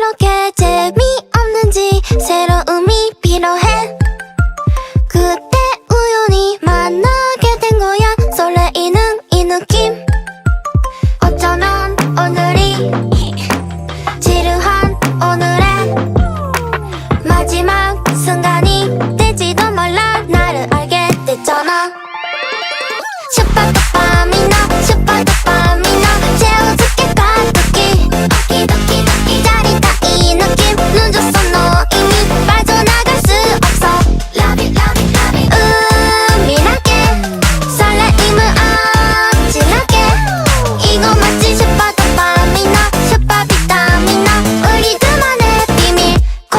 이렇게 재미없는지 새로움이 필요해. 그때 우연히 만나게 된 거야. 설레이는 이 느낌. 어쩌면 오늘이 지루한 오늘의 마지막 순간이 되지도 몰라. 나를 알게 됐잖아.